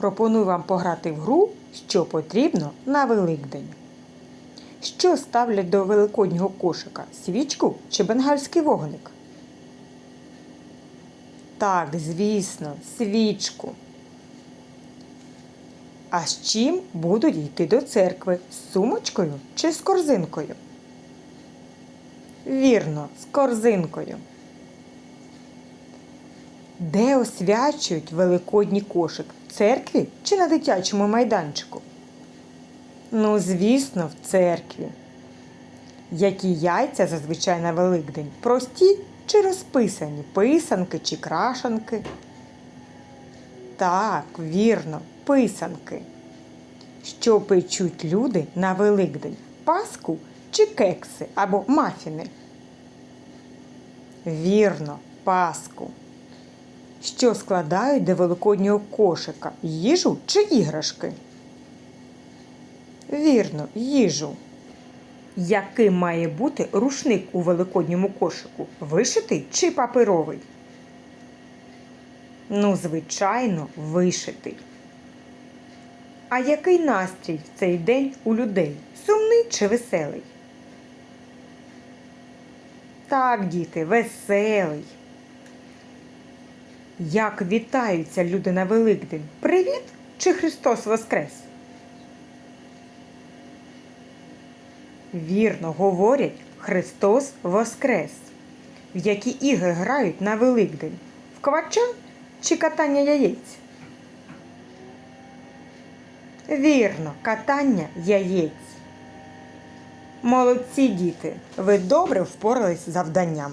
Пропоную вам пограти в гру, що потрібно на Великдень. Що ставлять до великоднього кошика? Свічку чи бенгальський вогник? Так, звісно, свічку. А з чим будуть йти до церкви? З сумочкою чи з корзинкою? Вірно, з корзинкою. Де освячують великодній кошик? Церкві чи на дитячому майданчику? Ну, звісно, в церкві. Які яйця зазвичай на Великдень? Прості чи розписані? Писанки чи крашанки? Так, вірно, писанки. Що печуть люди на Великдень? Паску чи кекси або мафіни? Вірно, паску. Що складають до великоднього кошика? Їжу чи іграшки? Вірно, їжу. Яким має бути рушник у великодньому кошику? Вишитий чи паперовий? Ну, звичайно, вишитий. А який настрій в цей день у людей? Сумний чи веселий? Так, діти, веселий. Як вітаються люди на Великдень? Привіт чи Христос Воскрес? Вірно говорять Христос Воскрес. В які ігри грають на Великдень? В квача чи катання яєць? Вірно, катання яєць. Молодці діти, ви добре впорались з завданням.